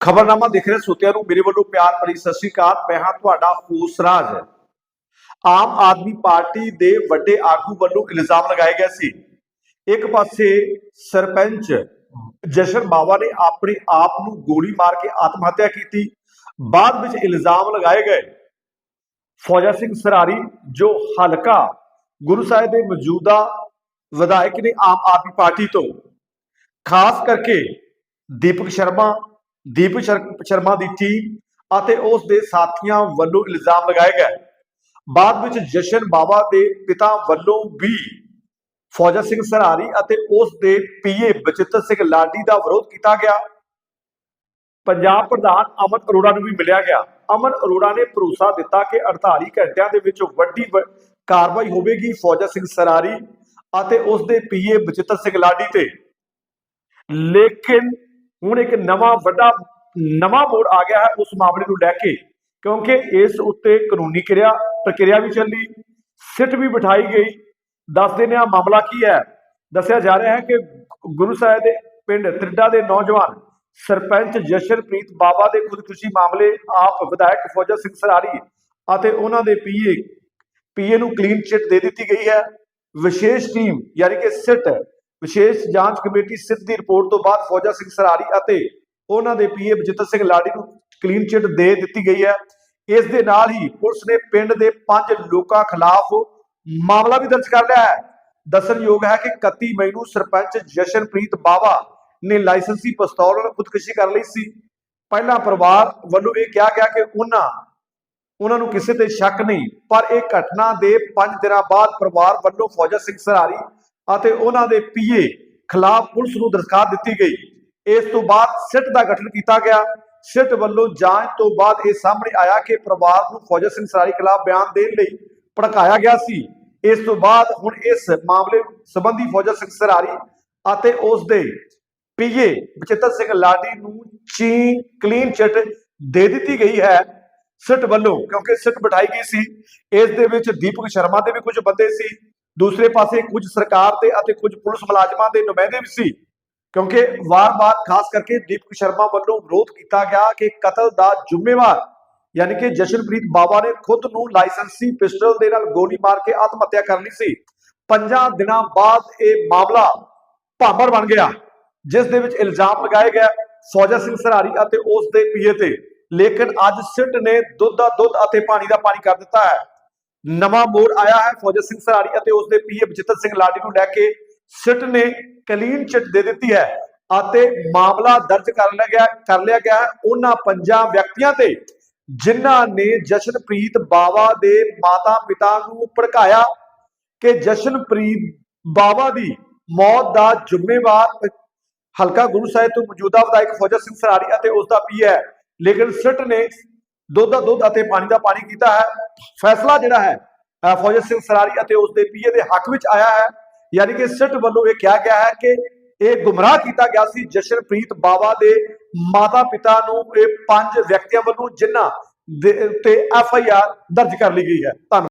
ਖਬਰਨਾਮਾ ਦੇਖ ਰਹੇ ਸੋਤਿਆਂ ਨੂੰ, ਮੇਰੇ ਵੱਲੋਂ ਪਿਆਰ ਭਰੀ ਸਤਿ ਸ਼੍ਰੀ ਅਕਾਲ। ਮੈਂ ਹਾਂ ਤੁਹਾਡਾ ਹੋਸਰਾਜ ਆਮ ਆਦਮੀ ਪਾਰਟੀ ਦੇ ਵੱਡੇ ਆਗੂ ਵੱਲੋਂ ਇਲਜ਼ਾਮ ਲਗਾਏ ਗਏ ਸੀ। ਇੱਕ ਪਾਸੇ ਸਰਪੰਚ ਜਸ਼ਨ ਬਾਵਾ ਨੇ ਆਪਣੇ ਆਪ ਨੂੰ ਗੋਲੀ ਮਾਰ ਕੇ ਆਤਮ ਹੱਤਿਆ ਕੀਤੀ। ਬਾਅਦ ਵਿੱਚ ਇਲਜ਼ਾਮ ਲਗਾਏ ਗਏ। ਫੌਜਾ ਸਿੰਘ ਸਰਾਰੀ, ਜੋ ਹਲਕਾ ਗੁਰੂ ਸਾਹਿਬ ਦੇ ਮੌਜੂਦਾ ਵਿਧਾਇਕ ਨੇ ਆਮ ਆਦਮੀ ਪਾਰਟੀ ਤੋਂ, ਖਾਸ ਕਰਕੇ ਦੀਪਕ ਸ਼ਰਮਾ ਦੀਪ ਸ਼ਰ- ਸ਼ਰਮਾ ਦੀ ਟੀਮ ਅਤੇ ਉਸ ਦੇ ਸਾਥੀਆਂ ਵੱਲੋਂ ਇਲਜ਼ਾਮ ਲਗਾਏ ਗਏ। ਬਾਅਦ ਵਿੱਚ ਜਸ਼ਨ ਬਾਵਾ ਦੇ ਪਿਤਾ ਵੱਲੋਂ ਵੀ ਫੌਜਾ ਸਿੰਘ ਸਰਾਰੀ ਅਤੇ ਉਸ ਦੇ ਪੀਏ ਬਚਿੱਤਰ ਸਿੰਘ ਲਾਡੀ ਦਾ ਵਿਰੋਧ ਕੀਤਾ ਗਿਆ। ਪੰਜਾਬ ਪ੍ਰਧਾਨ ਅਮਨ ਅਰੋੜਾ ਨੂੰ ਵੀ ਮਿਲਿਆ ਗਿਆ। ਅਮਨ ਅਰੋੜਾ ਨੇ ਭਰੋਸਾ ਦਿੱਤਾ ਕਿ 48 ਘੰਟਿਆਂ ਦੇ ਵਿੱਚ ਵੱਡੀ ਕਾਰਵਾਈ ਹੋਵੇਗੀ ਫੌਜਾ ਸਿੰਘ ਸਰਾਰੀ ਅਤੇ ਉਸ ਦੇ ਪੀਏ ਬਚਿੱਤਰ ਸਿੰਘ ਲਾਡੀ ਤੇ। ਲੇਕਿਨ ਹੁਣ ਇੱਕ ਨਵਾਂ ਵੱਡਾ, ਨਵਾਂ ਮੋੜ ਆ ਗਿਆ ਹੈ ਉਸ ਮਾਮਲੇ ਨੂੰ ਲੈ ਕੇ, ਕਿਉਂਕਿ ਇਸ ਉੱਤੇ ਕਾਨੂੰਨੀ ਕਿਰਿਆ, ਪ੍ਰਕਿਰਿਆ ਵੀ ਚੱਲੀ, ਸਿੱਟ ਵੀ ਬਿਠਾਈ ਗਈ। ਦੱਸ ਦਿੰਦੇ ਹਾਂ ਮਾਮਲਾ ਕੀ ਹੈ। ਦੱਸਿਆ ਜਾ ਰਿਹਾ ਹੈ ਕਿ ਗੁਰੂ ਸਾਹਿਬ ਦੇ ਪਿੰਡ ਤ੍ਰਿਡਾ ਦੇ ਨੌਜਵਾਨ ਸਰਪੰਚ ਜਸ਼ਨਪ੍ਰੀਤ ਬਾਬਾ ਦੇ ਖੁਦਕੁਸ਼ੀ ਮਾਮਲੇ ਆਪ ਵਿਧਾਇਕ ਫੌਜਾ ਸਿੰਘ ਸਰਾਰੀ ਅਤੇ ਉਹਨਾਂ ਦੇ ਪੀਏ ਪੀਏ ਨੂੰ ਕਲੀਨ ਚਿੱਟ ਦੇ ਦਿੱਤੀ ਗਈ ਹੈ। ਵਿਸ਼ੇਸ਼ ਟੀਮ ਯਾਨੀ ਕਿ ਸਿੱਟ ਵਿਸ਼ੇਸ਼ ਜਾਂਚ ਕਮੇਟੀ ਸਿੱਧ ਦੀ ਰਿਪੋਰਟ ਤੋਂ ਬਾਅਦ ਫੌਜਾ ਸਿੰਘ ਸਰਾਰੀ ਅਤੇ ਉਹਨਾਂ ਦੇ ਪੀਏ ਬਜਿੱਤਰ ਸਿੰਘ ਲਾਡੀ ਨੂੰ ਕਲੀਨ ਚਿੱਟ ਦੇ ਦਿੱਤੀ ਗਈ ਹੈ। ਇਸ ਦੇ ਨਾਲ ਹੀ ਪੁਲਿਸ ਨੇ ਪਿੰਡ ਦੇ ਪੰਜ ਲੋਕਾਂ ਖਿਲਾਫ ਮਾਮਲਾ ਵੀ ਦਰਜ ਕਰ ਲਿਆ ਹੈ। ਦੱਸਣਯੋਗ ਹੈ ਕਿ 31 ਮਈ ਨੂੰ ਸਰਪੰਚ ਜਸ਼ਨਪ੍ਰੀਤ ਬਾਵਾ ਨੇ ਲਾਇਸੈਂਸੀ ਪਿਸਤੌਲ ਨਾਲ ਖੁਦਕੁਸ਼ੀ ਕਰ ਲਈ ਸੀ। ਪਹਿਲਾਂ ਪਰਿਵਾਰ ਵੱਲੋਂ ਇਹ ਕਿਹਾ ਗਿਆ ਕਿ ਉਹਨਾਂ ਉਹਨਾਂ ਨੂੰ ਕਿਸੇ ਤੇ ਸ਼ੱਕ ਨਹੀਂ, ਪਰ ਇਹ ਘਟਨਾ ਦੇ 5 ਦਿਨਾਂ ਬਾਅਦ ਪਰਿਵਾਰ ਵੱਲੋਂ ਫੌਜਾ ਸਿੰਘ ਸਰਾਰੀ ਅਤੇ ਉਹਨਾਂ ਦੇ ਪੀਏ ਖਿਲਾਫ ਪੁਲਿਸ ਨੂੰ ਦਰਖਾਸਤ ਦਿੱਤੀ ਗਈ। ਇਸ ਤੋਂ ਬਾਅਦ ਸਿੱਟ ਦਾ ਗਠਨ ਕੀਤਾ ਗਿਆ। ਸਿੱਟ ਵੱਲੋਂ ਜਾਂਚ ਤੋਂ ਬਾਅਦ ਇਹ ਸਾਹਮਣੇ ਆਇਆ ਕਿ ਪਰਿਵਾਰ ਨੂੰ ਫੌਜਾ ਸਿੰਘ ਸਰਾਰੀ ਖਿਲਾਫ ਬਿਆਨ ਦੇਣ ਲਈ ਭੜਕਾਇਆ ਗਿਆ ਸੀ। ਇਸ ਤੋਂ ਬਾਅਦ ਹੁਣ ਇਸ ਮਾਮਲੇ ਸੰਬੰਧੀ ਫੌਜਾ ਸਿੰਘ ਸਰਾਰੀ ਅਤੇ ਉਸ ਦੇ ਪੀਏ ਬਚਿੱਤਰ ਸਿੰਘ ਲਾਡੀ ਨੂੰ ਚੀਨ ਕਲੀਨ ਚਿੱਟ ਦੇ ਦਿੱਤੀ ਗਈ ਹੈ। ਸਿੱਟ ਵੱਲੋਂ ਕਿਉਂਕਿ ਸਿੱਟ ਬਿਠਾਈ ਗਈ ਸੀ। ਇਸ ਦੇ ਵਿੱਚ ਦੀਪਕ ਸ਼ਰਮਾ ਦੇ ਵੀ ਕੁਝ ਬੰਦੇ ਸੀ। ਦੂਸਰੇ ਪਾਸੇ ਕੁਝ ਸਰਕਾਰ ਦੇ ਅਤੇ ਕੁਝ ਪੁਲਿਸ ਮੁਲਾਜ਼ਮਾਂ ਦੇ ਨੁਮਾਇੰਦੇ ਵੀ ਸੀ, ਕਿਉਂਕਿ ਵਾਰ-ਵਾਰ ਖਾਸ ਕਰਕੇ ਦੀਪਕ ਸ਼ਰਮਾ ਵੱਲੋਂ ਵਿਰੋਧ ਕੀਤਾ ਗਿਆ ਕਿ ਕਤਲ ਦਾ ਜ਼ਿੰਮੇਵਾਰ ਯਾਨੀ ਕਿ ਜਸ਼ਨਪ੍ਰੀਤ ਬਾਵਾ ਨੇ ਖੁਦ ਨੂੰ ਲਾਇਸੈਂਸੀ ਪਿਸਟਲ ਦੇ ਨਾਲ ਗੋਲੀ ਮਾਰ ਕੇ ਆਤਮ ਹੱਤਿਆ ਕਰ ਲਈ ਸੀ। ਪੰਜਾਂ ਦਿਨਾਂ ਬਾਅਦ ਇਹ ਮਾਮਲਾ ਭਾਂਬਰ ਬਣ ਗਿਆ, ਜਿਸ ਦੇ ਵਿੱਚ ਇਲਜ਼ਾਮ ਲਗਾਏ ਗਏ ਫੌਜਾ ਸਿੰਘ ਸਰਾਰੀ ਅਤੇ ਉਸ ਦੇ ਪੀਏ ਤੇ। ਲੇਕਿਨ ਅੱਜ ਸਿੱਟ ਨੇ ਦੁੱਧ ਦਾ ਦੁੱਧ ਅਤੇ ਪਾਣੀ ਦਾ ਪਾਣੀ ਕਰ ਦਿੱਤਾ ਹੈ। ਨਵਾਂ ਮੋੜ ਆਇਆ ਹੈ ਫੌਜਾ ਸਿੰਘ ਸਰਾਰੀ ਅਤੇ ਉਸ ਦੇ ਪੀਏ ਬਚਿੱਤਰ ਸਿੰਘ ਲਾਡੀ ਨੂੰ ਲੈ ਕੇ ਸਿੱਟ ਨੇ ਕਲੀਨ ਚਿੱਟ ਦੇ ਦਿੱਤੀ ਹੈ ਅਤੇ ਮਾਮਲਾ ਦਰਜ ਕਰ ਲਿਆ ਗਿਆ ਕਰ ਲਿਆ ਗਿਆ ਉਹਨਾਂ ਪੰਜਾਂ ਵਿਅਕਤੀਆਂ ਤੇ ਜਿਨ੍ਹਾਂ ਨੇ ਜਸ਼ਨਪ੍ਰੀਤ ਬਾਵਾ ਦੇ ਮਾਤਾ ਪਿਤਾ ਨੂੰ ਭੜਕਾਇਆ ਕਿ ਜਸ਼ਨਪ੍ਰੀਤ ਬਾਵਾ ਦੀ ਮੌਤ ਦਾ ਜ਼ਿੰਮੇਵਾਰ ਹਲਕਾ ਗੁਰੂ ਸਾਹਿਬ ਤੋਂ ਮੌਜੂਦਾ ਵਿਧਾਇਕ ਫੌਜਾ ਸਿੰਘ ਸਰਾਰੀ ਅਤੇ ਉਸ ਦਾ ਪੀ ਹੈ ਲੇਕਿਨ ਸਿੱਟ ਨੇ ਦੁੱਧ ਦਾ ਦੁੱਧ ਅਤੇ ਪਾਣੀ ਦਾ ਪਾਣੀ ਕੀਤਾ ਹੈ। ਫੈਸਲਾ ਜਿਹੜਾ ਹੈ, ਅਹ ਸਿੰਘ ਸਰਾਰੀ ਅਤੇ ਉਸ ਦੇ ਪੀਏ ਦੇ ਹੱਕ ਵਿੱਚ ਆਇਆ ਹੈ। ਯਾਨੀ ਕਿ ਸਿੱਟ ਵੱਲੋਂ ਇਹ ਕਿਹਾ ਗਿਆ ਹੈ ਕਿ ਇਹ ਗੁੰਮਰਾਹ ਕੀਤਾ ਗਿਆ ਸੀ ਜਸ਼ਨਪ੍ਰੀਤ ਬਾਵਾ ਦੇ ਮਾਤਾ ਪਿਤਾ ਨੂੰ, ਇਹ ਪੰਜ ਵਿਅਕਤੀਆਂ ਵੱਲੋਂ ਜਿਨ੍ਹਾਂ ਦੇ ਉੱਤੇ ਐਫ ਆਈ ਆਰ ਦਰਜ ਕਰ ਲਈ ਗਈ ਹੈ। ਧੰਨਵਾਦ।